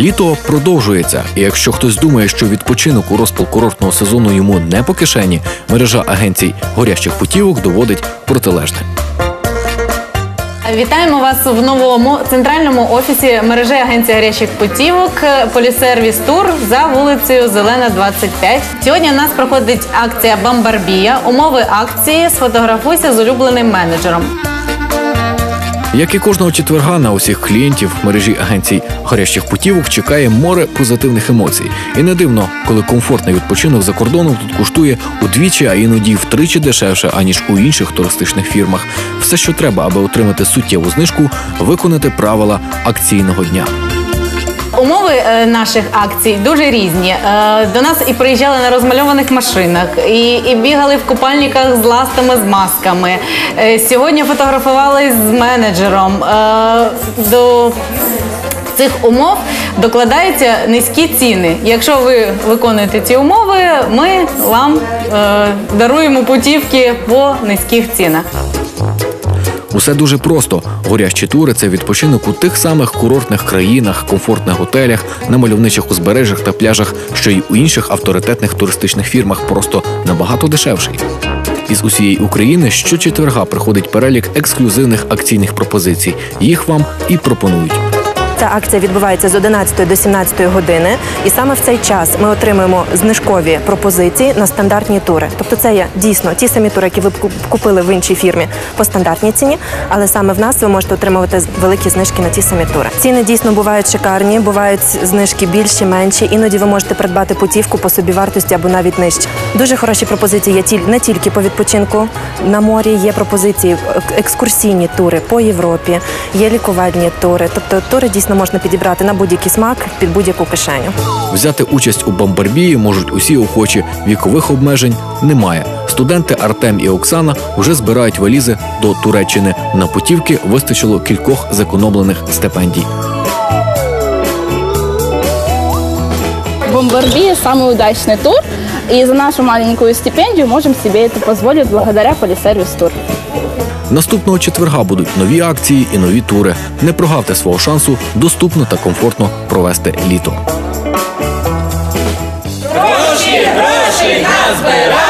Літо продовжується, і якщо хтось думає, що відпочинок у розпал курортного сезону йому не по кишені, мережа агенцій горящих путівок доводить протилежне. Вітаємо вас в новому центральному офісі мережі агенції гарячих путівок Полісервіс Тур за вулицею Зелена 25. Сьогодні у нас проходить акція Бамбарбія. Умови акції сфотографуйся з улюбленим менеджером. Як і кожного четверга на усіх клієнтів мережі агенцій гарячих путівок чекає море позитивних емоцій. І не дивно, коли комфортний відпочинок за кордоном тут коштує удвічі, а іноді втричі дешевше, аніж у інших туристичних фірмах. Все, що треба, аби отримати суттєву знижку, виконати правила акційного дня. Умови е, наших акцій дуже різні. Е, До нас і приїжджали на розмальованих машинах, і, і бігали в купальниках з ластами, з масками. Е, Сьогодні фотографувались з менеджером. До цих умов докладаються низькі ціни. Якщо ви виконуєте ці умови, ми вам даруємо путівки по низьких цінах. Усе дуже просто. Горящі тури це відпочинок у тих самих курортних країнах, комфортних готелях, на мальовничих узбережжях та пляжах, що й у інших авторитетних туристичних фірмах, просто набагато дешевший. Із усієї України щочетверга приходить перелік ексклюзивних акційних пропозицій. Їх вам і пропонують. Ця акція відбувається з 11 до 17 години, і саме в цей час ми отримуємо знижкові пропозиції на стандартні тури. Тобто, це є дійсно ті самі тури, які ви б куп- купили в іншій фірмі по стандартній ціні, але саме в нас ви можете отримувати великі знижки на ті самі тури. Ціни дійсно бувають шикарні, бувають знижки більші, менші. Іноді ви можете придбати путівку по собі вартості або навіть нижче. Дуже хороші пропозиції є не тільки по відпочинку на морі. Є пропозиції ек- екскурсійні тури по Європі, є лікувальні тури. Тобто тури дійсно можна підібрати на будь-який смак під будь-яку кишеню. Взяти участь у бомбарбії можуть усі охочі. Вікових обмежень немає. Студенти Артем і Оксана вже збирають валізи до Туреччини. На путівки вистачило кількох зекономлених стипендій. Бомбарбия самый удачный тур, и за нашу маленькую стипендию можем себе это позволить благодаря Полисервис Тур. Наступного четверга будуть нові акції і нові тури. Не прогавте свого шансу доступно та комфортно провести літо. Гроші, гроші назбирав.